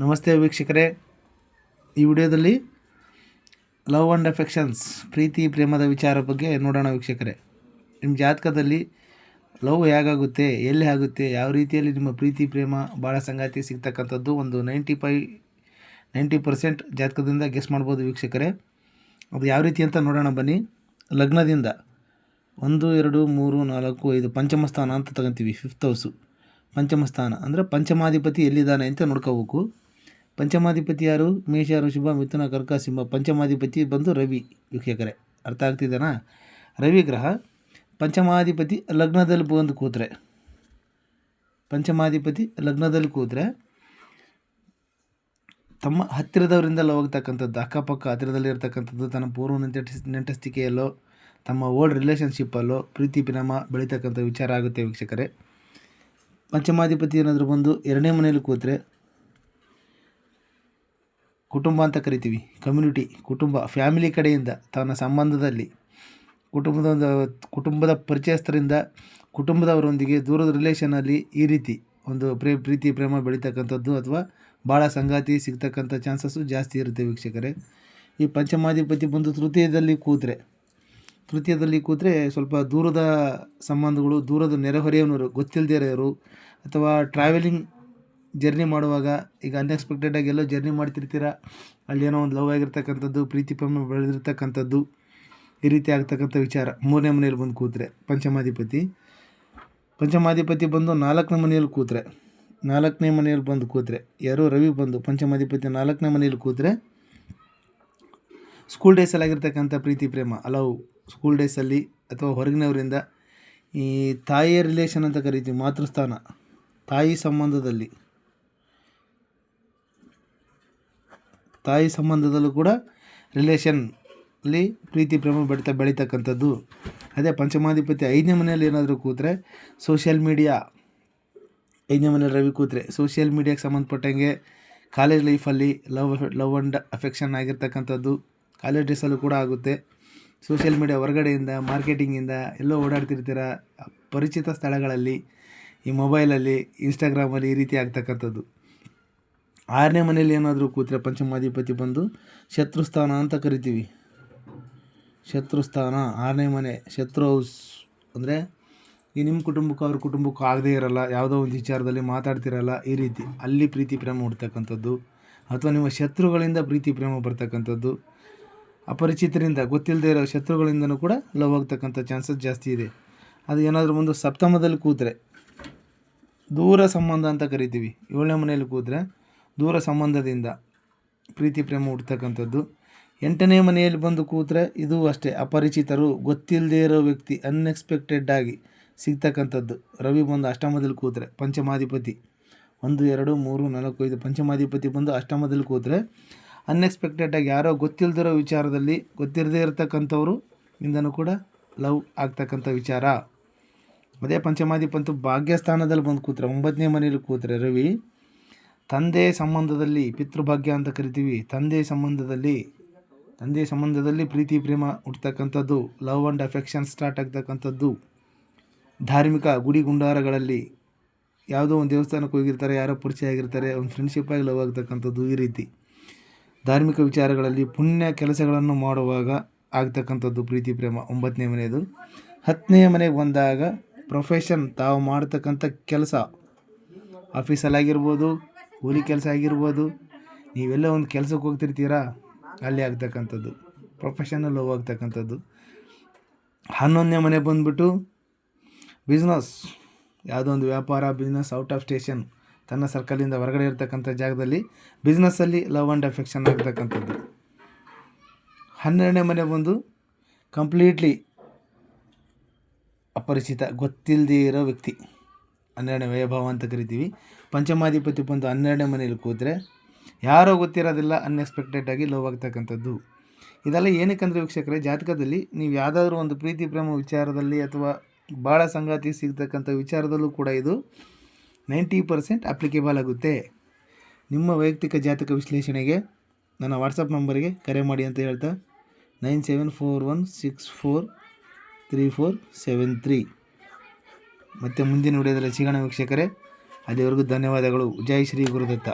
ನಮಸ್ತೆ ವೀಕ್ಷಕರೇ. ಈ ವಿಡಿಯೋದಲ್ಲಿ ಲವ್ ಆ್ಯಂಡ್ ಅಫೆಕ್ಷನ್ಸ್, ಪ್ರೀತಿ, ಪ್ರೇಮದ ವಿಚಾರ ಬಗ್ಗೆ ನೋಡೋಣ ವೀಕ್ಷಕರೇ. ನಿಮ್ಮ ಜಾತಕದಲ್ಲಿ ಲವ್ ಹೇಗಾಗುತ್ತೆ, ಎಲ್ಲಿ ಆಗುತ್ತೆ, ಯಾವ ರೀತಿಯಲ್ಲಿ ನಿಮ್ಮ ಪ್ರೀತಿ, ಪ್ರೇಮ ಭಾಳ ಸಂಗಾತಿ ಸಿಗ್ತಕ್ಕಂಥದ್ದು ಒಂದು ನೈಂಟಿ ಫೈ ನೈಂಟಿ ಪರ್ಸೆಂಟ್ ಜಾತಕದಿಂದ ಗೆಸ್ ಮಾಡ್ಬೋದು ವೀಕ್ಷಕರೇ. ಅದು ಯಾವ ರೀತಿ ಅಂತ ನೋಡೋಣ ಬನ್ನಿ. ಲಗ್ನದಿಂದ ಒಂದು, ಎರಡು, ಮೂರು, ನಾಲ್ಕು, ಐದು ಪಂಚಮ ಸ್ಥಾನ ಅಂತ ತಗೊಂತೀವಿ ಫಿಫ್ತ್ ಹೌಸು ಪಂಚಮ ಸ್ಥಾನ ಅಂದರೆ ಪಂಚಮಾಧಿಪತಿ ಎಲ್ಲಿದ್ದಾನೆ ಅಂತ ನೋಡ್ಕೋಬೇಕು. ಪಂಚಮಾಧಿಪತಿ ಯಾರು ಮೇಷ ಋಷಭ ಮಿಥುನ ಕರ್ಕ ಸಿಂಹ, ಪಂಚಮಾಧಿಪತಿ ಬಂದು ರವಿ ವೀಕ್ಷಕರೇ. ಅರ್ಥ ಆಗ್ತಿದ್ದಾನಾ ರವಿ ಗ್ರಹ, ಪಂಚಮಾಧಿಪತಿ ಲಗ್ನದಲ್ಲಿ ಬಂದು ಕೂತ್ರೆ. ಪಂಚಮಾಧಿಪತಿ ಲಗ್ನದಲ್ಲಿ ಕೂತ್ರೆ ತಮ್ಮ ಹತ್ತಿರದವರಿಂದ ಹೋಗ್ತಕ್ಕಂಥದ್ದು, ಅಕ್ಕಪಕ್ಕ ಹತ್ತಿರದಲ್ಲಿರ್ತಕ್ಕಂಥದ್ದು ತನ್ನ ಪೂರ್ವ ನೆಂಟಸ್ ನೆಂಟಸ್ತಿಕೆಯಲ್ಲೋ, ತಮ್ಮ ಓಲ್ಡ್ ರಿಲೇಷನ್ಶಿಪ್ಪಲ್ಲೋ ಪ್ರೀತಿ ಪಿನಮ ಬೆಳೀತಕ್ಕಂಥ ವಿಚಾರ ಆಗುತ್ತೆ ವೀಕ್ಷಕರೇ. ಪಂಚಮಾಧಿಪತಿ ಏನಾದರೂ ಬಂದು ಎರಡನೇ ಮನೆಯಲ್ಲಿ ಕೂತ್ರೆ ಕುಟುಂಬ ಅಂತ ಕರಿತೀವಿ ಕಮ್ಯುನಿಟಿ ಕುಟುಂಬ ಫ್ಯಾಮಿಲಿ ಕಡೆಯಿಂದ, ತನ್ನ ಸಂಬಂಧದಲ್ಲಿ. ಕುಟುಂಬದ ಕುಟುಂಬದ ಪರಿಚಯಸ್ಥರಿಂದ ಕುಟುಂಬದವರೊಂದಿಗೆ ದೂರದ ರಿಲೇಷನಲ್ಲಿ ಈ ರೀತಿ ಒಂದು ಪ್ರೇ, ಪ್ರೀತಿ, ಪ್ರೇಮ ಬೆಳೀತಕ್ಕಂಥದ್ದು ಅಥವಾ ಭಾಳ ಸಂಗಾತಿ ಸಿಗ್ತಕ್ಕಂಥ ಚಾನ್ಸಸ್ಸು ಜಾಸ್ತಿ ಇರುತ್ತೆ ವೀಕ್ಷಕರೇ. ಈ ಪಂಚಮಾಧಿಪತಿ ಬಂದು ತೃತೀಯದಲ್ಲಿ ಕೂತ್ರೆ ತೃತೀಯದಲ್ಲಿ ಕೂತ್ರೆ ಸ್ವಲ್ಪ ದೂರದ ಸಂಬಂಧಗಳು, ದೂರದ ನೆರೆಹೊರೆಯವನವರು ಗೊತ್ತಿಲ್ಲದೇ ಇರೋರು ಅಥವಾ ಟ್ರಾವೆಲಿಂಗ್ ಜರ್ನಿ ಮಾಡುವಾಗ ಈಗ ಅನ್ಎಕ್ಸ್ಪೆಕ್ಟೆಡಾಗಿ ಎಲ್ಲೋ ಜರ್ನಿ ಮಾಡ್ತಿರ್ತೀರ? ಅಲ್ಲಿ ಏನೋ ಒಂದು ಲವ್ ಆಗಿರ್ತಕ್ಕಂಥದ್ದು, ಪ್ರೀತಿ ಪ್ರೇಮ ಬೆಳೆದಿರ್ತಕ್ಕಂಥದ್ದು ಈ ರೀತಿ ಆಗ್ತಕ್ಕಂಥ ವಿಚಾರ. ಮೂರನೇ ಮನೆಯಲ್ಲಿ ಬಂದು ಕೂತ್ರೆ ಪಂಚಮಾಧಿಪತಿ. ಪಂಚಮಾಧಿಪತಿ ಬಂದು ನಾಲ್ಕನೇ ಮನೆಯಲ್ಲಿ ಕೂತ್ರೆ. ನಾಲ್ಕನೇ ಮನೆಯಲ್ಲಿ ಬಂದು ಕೂತ್ರೆ ಯಾರೋ ರವಿ ಬಂದು ಪಂಚಮಾಧಿಪತಿ ನಾಲ್ಕನೇ ಮನೆಯಲ್ಲಿ ಕೂತ್ರೆ ಸ್ಕೂಲ್ ಡೇಸಲ್ಲಿ ಆಗಿರ್ತಕ್ಕಂಥ ಪ್ರೀತಿ ಪ್ರೇಮ. ಹಲವು ಸ್ಕೂಲ್ ಡೇಸಲ್ಲಿ ಅಥವಾ ಹೊರಗಿನವರಿಂದ ಈ ತಾಯಿಯ ರಿಲೇಷನ್ ಅಂತ ಕರಿತೀವಿ, ಮಾತೃಸ್ಥಾನ. ತಾಯಿ ಸಂಬಂಧದಲ್ಲಿ. ತಾಯಿ ಸಂಬಂಧದಲ್ಲೂ ಕೂಡ ರಿಲೇಷನ್ ಅಲ್ಲಿ ಪ್ರೀತಿ, ಪ್ರೇಮ ಬೆಳೀತಾ, ಬೆಳೀತಕ್ಕಂಥದ್ದು. ಅದೇ ಪಂಚಮಾಧಿಪತಿ ಐದನೇ ಮನೆಯಲ್ಲಿ ಏನಾದರೂ ಕೂತ್ರೆ ಸೋಷಿಯಲ್ ಮೀಡಿಯಾ ಐದನೇ ಮನೆಯಲ್ಲಿ ರವಿ ಕೂತ್ರೆ ಸೋಷಿಯಲ್ ಮೀಡಿಯಾಗೆ ಸಂಬಂಧಪಟ್ಟಂಗೆ ಕಾಲೇಜ್ ಲೈಫಲ್ಲಿ ಲವ್ ಲವ್ ಆ್ಯಂಡ್ ಅಫೆಕ್ಷನ್ ಆಗಿರ್ತಕ್ಕಂಥದ್ದು ಕಾಲೇಜ್ ಡ್ರೆಸ್ಸಲ್ಲೂ ಕೂಡ ಆಗುತ್ತೆ. ಸೋಷಿಯಲ್ ಮೀಡಿಯಾ ಹೊರಗಡೆಯಿಂದ ಮಾರ್ಕೆಟಿಂಗಿಂದ ಎಲ್ಲೋ ಓಡಾಡ್ತಿರ್ತೀರ ಪರಿಚಿತ ಸ್ಥಳಗಳಲ್ಲಿ, ಈ ಮೊಬೈಲಲ್ಲಿ ಇನ್ಸ್ಟಾಗ್ರಾಮಲ್ಲಿ ಈ ರೀತಿ ಆಗ್ತಕ್ಕಂಥದ್ದು. ಆರನೇ ಮನೇಲಿ ಏನಾದರೂ ಕೂತ್ರೆ ಪಂಚಮಾಧಿಪತಿ ಬಂದು ಶತ್ರುಸ್ಥಾನ ಅಂತ ಕರಿತೀವಿ. ಶತ್ರುಸ್ಥಾನ, ಆರನೇ ಮನೆ, ಶತ್ರು ಹೌಸ್ ಅಂದರೆ ಈ ನಿಮ್ಮ ಕುಟುಂಬಕ್ಕೂ ಅವ್ರ ಕುಟುಂಬಕ್ಕೂ ಆಗದೇ ಇರಲ್ಲ, ಯಾವುದೋ ಒಂದು ವಿಚಾರದಲ್ಲಿ ಮಾತಾಡ್ತಿರಲ್ಲ ಈ ರೀತಿ. ಅಲ್ಲಿ ಪ್ರೀತಿ ಪ್ರೇಮ ಹುಡ್ತಕ್ಕಂಥದ್ದು ಅಥವಾ ನಿಮ್ಮ ಶತ್ರುಗಳಿಂದ ಪ್ರೀತಿ ಪ್ರೇಮ ಬರ್ತಕ್ಕಂಥದ್ದು. ಅಪರಿಚಿತರಿಂದ ಗೊತ್ತಿಲ್ಲದೆ ಇರೋ ಶತ್ರುಗಳಿಂದನೂ ಕೂಡ ಲವ್ ಆಗ್ತಕ್ಕಂಥ ಚಾನ್ಸಸ್ ಜಾಸ್ತಿ ಇದೆ. ಅದು ಏನಾದರೂ ಒಂದು ಸಪ್ತಮದಲ್ಲಿ ಕೂತ್ರೆ, ದೂರ ಸಂಬಂಧ ಅಂತ ಕರಿತೀವಿ. ಏಳನೇ ಮನೆಯಲ್ಲಿ ಕೂತ್ರೆ ದೂರ ಸಂಬಂಧದಿಂದ ಪ್ರೀತಿ, ಪ್ರೇಮ ಹುಡ್ತಕ್ಕಂಥದ್ದು ಎಂಟನೇ ಮನೆಯಲ್ಲಿ ಬಂದು ಕೂತ್ರೆ ಇದು ಅಷ್ಟೇ, ಅಪರಿಚಿತರು ಗೊತ್ತಿಲ್ಲದೇ ಇರೋ ವ್ಯಕ್ತಿ ಅನ್ಎಕ್ಸ್ಪೆಕ್ಟೆಡ್ ಆಗಿ ಸಿಗ್ತಕ್ಕಂಥದ್ದು. ರವಿ ಬಂದು ಅಷ್ಟಮದಲ್ಲಿ ಕೂತ್ರೆ, ಪಂಚಮಾಧಿಪತಿ. ಒಂದು, ಎರಡು, ಮೂರು, ನಾಲ್ಕು, ಐದು ಪಂಚಮಾಧಿಪತಿ ಬಂದು ಅಷ್ಟಮದಲ್ಲಿ ಕೂತ್ರೆ ಅನ್ಎಕ್ಸ್ಪೆಕ್ಟೆಡಾಗಿ ಯಾರೋ ಗೊತ್ತಿಲ್ಲದಿರೋ ವಿಚಾರದಲ್ಲಿ, ಗೊತ್ತಿರದೇ ಇರತಕ್ಕಂಥವ್ರು ಇಂದನೂ ಕೂಡ ಲವ್ ಆಗ್ತಕ್ಕಂಥ ವಿಚಾರ. ಅದೇ ಪಂಚಮಾಧಿಪಂತು ಭಾಗ್ಯಸ್ಥಾನದಲ್ಲಿ ಬಂದು ಕೂತ್ರೆ, ಒಂಬತ್ತನೇ ಮನೆಯಲ್ಲಿ ಕೂತ್ರೆ ರವಿ ತಂದೆ ಸಂಬಂಧದಲ್ಲಿ ಪಿತೃಭಾಗ್ಯ ಅಂತ ಕರಿತೀವಿ. ತಂದೆ ಸಂಬಂಧದಲ್ಲಿ ತಂದೆ ಸಂಬಂಧದಲ್ಲಿ ಪ್ರೀತಿ, ಪ್ರೇಮ ಹುಡ್ತಕ್ಕಂಥದ್ದು ಲವ್ ಆ್ಯಂಡ್ ಅಫೆಕ್ಷನ್ ಸ್ಟಾರ್ಟ್ ಆಗ್ತಕ್ಕಂಥದ್ದು. ಧಾರ್ಮಿಕ ಗುಡಿ ಗುಂಡಾರಗಳಲ್ಲಿ ಯಾವುದೋ ಒಂದು ದೇವಸ್ಥಾನಕ್ಕೆ ಹೋಗಿರ್ತಾರೆ, ಯಾರೋ ಪರಿಚಯ ಆಗಿರ್ತಾರೆ ಒಂದು ಫ್ರೆಂಡ್ಶಿಪ್ಪಾಗಿ ಲವ್ ಆಗ್ತಕ್ಕಂಥದ್ದು ಈ ರೀತಿ. ಧಾರ್ಮಿಕ ವಿಚಾರಗಳಲ್ಲಿ ಪುಣ್ಯ ಕೆಲಸಗಳನ್ನು ಮಾಡುವಾಗ ಆಗ್ತಕ್ಕಂಥದ್ದು ಪ್ರೀತಿ, ಪ್ರೇಮ. ಒಂಬತ್ತನೇ ಮನೆಯದು. ಹತ್ತನೇ ಮನೆಗೆ ಬಂದಾಗ ಪ್ರೊಫೆಷನ್ ತಾವು ಮಾಡ್ತಕ್ಕಂಥ ಕೆಲಸ. ಆಫೀಸಲ್ಲಾಗಿರ್ಬೋದು ಕೂಲಿ ಕೆಲಸ ಆಗಿರ್ಬೋದು, ನೀವೆಲ್ಲ ಒಂದು ಕೆಲಸಕ್ಕೆ ಹೋಗ್ತಿರ್ತೀರಾ? ಅಲ್ಲಿ ಆಗ್ತಕ್ಕಂಥದ್ದು. ಪ್ರೊಫೆಷನಲ್ ಲವ್ ಆಗ್ತಕ್ಕಂಥದ್ದು ಹನ್ನೊಂದನೇ ಮನೆ ಬಂದ್ಬಿಟ್ಟು ಬಿಸ್ನೆಸ್ ಯಾವುದೋ ಒಂದು ವ್ಯಾಪಾರ ಬಿಸ್ನೆಸ್ ಔಟ್ ಆಫ್ ಸ್ಟೇಷನ್ ತನ್ನ ಸರ್ಕಲಿಂದ ಹೊರಗಡೆ ಇರ್ತಕ್ಕಂಥ ಜಾಗದಲ್ಲಿ ಬಿಸ್ನೆಸ್ಸಲ್ಲಿ ಲವ್ ಆ್ಯಂಡ್ ಅಫೆಕ್ಷನ್ ಆಗ್ತಕ್ಕಂಥದ್ದು. ಹನ್ನೆರಡನೇ ಮನೆ ಬಂದು ಕಂಪ್ಲೀಟ್ಲಿ ಅಪರಿಚಿತ ಗೊತ್ತಿಲ್ಲದೇ ಇರೋ ವ್ಯಕ್ತಿ. ಹನ್ನೆರಡನೇ ವೈಭವ ಅಂತ ಕರಿತೀವಿ. ಪಂಚಮಾಧಿಪತಿ ಬಂದು ಹನ್ನೆರಡನೇ ಮನೇಲಿ ಕೂತ್ರೆ ಯಾರೋ ಗೊತ್ತಿರೋದಿಲ್ಲ ಅನ್ಎಕ್ಸ್ಪೆಕ್ಟೆಡಾಗಿ ಲವ್ ಆಗ್ತಕ್ಕಂಥದ್ದು. ಇದೆಲ್ಲ ಏನಕ್ಕಂದ್ರೆ ವೀಕ್ಷಕರೇ, ಜಾತಕದಲ್ಲಿ ನೀವು ಯಾವುದಾದ್ರೂ ಒಂದು ಪ್ರೀತಿ, ಪ್ರೇಮ ವಿಚಾರದಲ್ಲಿ ಅಥವಾ ಭಾಳ ಸಂಗಾತಿ ಸಿಗ್ತಕ್ಕಂಥ ವಿಚಾರದಲ್ಲೂ ಕೂಡ ಇದು ನೈಂಟಿ ಪರ್ಸೆಂಟ್ ಅಪ್ಲಿಕೇಬಲ್ ಆಗುತ್ತೆ. ನಿಮ್ಮ ವೈಯಕ್ತಿಕ ಜಾತಕ ವಿಶ್ಲೇಷಣೆಗೆ ನನ್ನ ವಾಟ್ಸಪ್ ನಂಬರಿಗೆ ಕರೆ ಮಾಡಿ ಅಂತ ಹೇಳ್ತಾ nine seven four one six four three four seven three ಮತ್ತು ಮುಂದಿನ ವಿಡಿಯೋದಲ್ಲಿ ಸಿಗೋಣ ವೀಕ್ಷಕರೇ. ಅಲ್ಲಿವರೆಗೂ ಧನ್ಯವಾದಗಳು. ಜೈ ಶ್ರೀ ಗುರುದತ್ತ.